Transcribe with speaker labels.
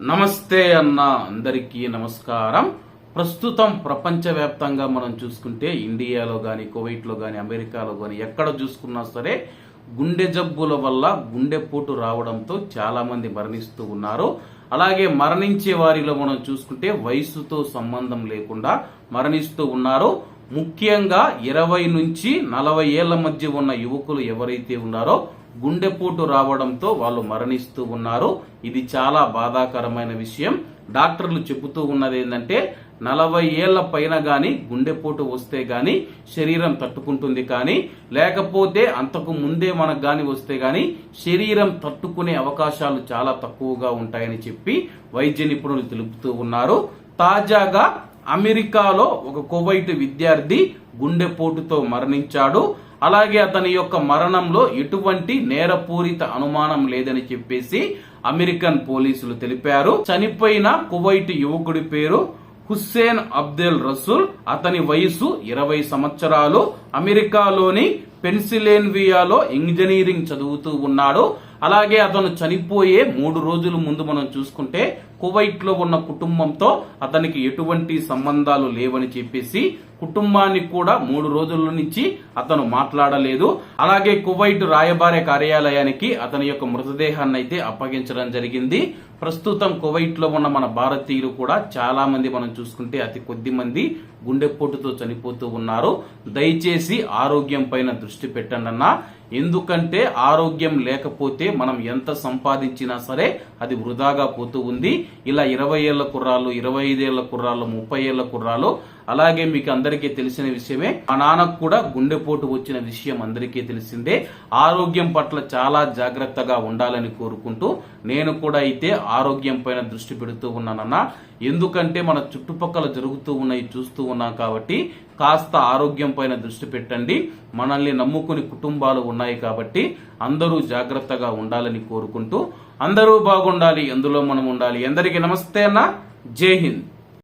Speaker 1: నమస్తే అన్న అందరికీ నమస్కారం. ప్రస్తుతం ప్రపంచవ్యాప్తంగా మనం చూసుకుంటే ఇండియాలో కానీ కువైట్లో కానీ అమెరికాలో కానీ ఎక్కడ చూసుకున్నా సరే గుండె జబ్బుల వల్ల గుండెపోటు రావడంతో చాలామంది మరణిస్తూ ఉన్నారు. అలాగే మరణించే వారిలో మనం చూసుకుంటే వయసుతో సంబంధం లేకుండా మరణిస్తూ ఉన్నారు. ముఖ్యంగా ఇరవై నుంచి నలభై ఏళ్ళ మధ్య ఉన్న యువకులు ఎవరైతే ఉన్నారో గుండెపోటు రావడంతో వాళ్ళు మరణిస్తూ ఉన్నారు. ఇది చాలా బాధాకరమైన విషయం. డాక్టర్లు చెబుతూ ఉన్నది ఏంటంటే నలభై ఏళ్ళ పైన గాని గుండెపోటు వస్తే గాని శరీరం తట్టుకుంటుంది కానీ లేకపోతే అంతకు ముందే మనకు గాని వస్తే గాని శరీరం తట్టుకునే అవకాశాలు చాలా తక్కువగా ఉంటాయని చెప్పి వైద్య నిపుణులు తెలుపుతూ ఉన్నారు. తాజాగా అమెరికాలో ఒక కువైట్ విద్యార్థి గుండెపోటుతో మరణించాడు. అలాగే అతని యొక్క మరణంలో ఎటువంటి నేరపూరిత అనుమానం లేదని చెప్పేసి అమెరికన్ పోలీసులు తెలిపారు. చనిపోయిన కువైట్ యువకుడి పేరు హుస్సేన్ అబ్దెల్ రసూల్. అతని వయసు ఇరవై సంవత్సరాలు. అమెరికాలోని పెన్సిలేన్వియాలో ఇంజనీరింగ్ చదువుతూ ఉన్నాడు. అలాగే అతను చనిపోయే మూడు రోజుల ముందు మనం చూసుకుంటే కువైట్లో ఉన్న కుటుంబంతో అతనికి ఎటువంటి సంబంధాలు లేవని చెప్పేసి కుటుంబాన్ని కూడా మూడు రోజుల నుంచి అతను మాట్లాడలేదు. అలాగే కువైట్ రాయబార కార్యాలయానికి అతని యొక్క మృతదేహాన్ని అయితే అప్పగించడం జరిగింది. ప్రస్తుతం కువైట్లో ఉన్న మన భారతీయులు కూడా చాలా మంది మనం చూసుకుంటే అతి కొద్ది మంది గుండెపోటుతో చనిపోతూ ఉన్నారు. దయచేసి ఆరోగ్యం పైన దృష్టి పెట్టండి అన్నా. ఎందుకంటే ఆరోగ్యం లేకపోతే మనం ఎంత సంపాదించినా సరే అది వృధాగా పోతూ ఉంది. ఇలా ఇరవై ఏళ్ళ కుర్రాళ్ళు ఇరవై ఐదేళ్ళ కుర్రాళ్ళు ముప్పై ఏళ్ళ కుర్రాళ్ళు అలాగే మీకు అందరికీ తెలిసిన విషయమే మా నాన్నకు కూడా గుండెపోటు వచ్చిన విషయం అందరికీ తెలిసిందే. ఆరోగ్యం పట్ల చాలా జాగ్రత్తగా ఉండాలని కోరుకుంటూ నేను కూడా అయితే ఆరోగ్యం పైన దృష్టి పెడుతూ ఉన్నానన్నా. ఎందుకంటే మన చుట్టుపక్కల జరుగుతూ ఉన్నాయి చూస్తూ ఉన్నాం కాబట్టి కాస్త ఆరోగ్యం పైన దృష్టి పెట్టండి. మనల్ని నమ్ముకుని కుటుంబాలు ఉన్నాయి కాబట్టి అందరూ జాగ్రత్తగా ఉండాలని కోరుకుంటూ అందరూ బాగుండాలి ఎందులో మనం ఉండాలి. అందరికీ నమస్తే అన్న. జై హింద్.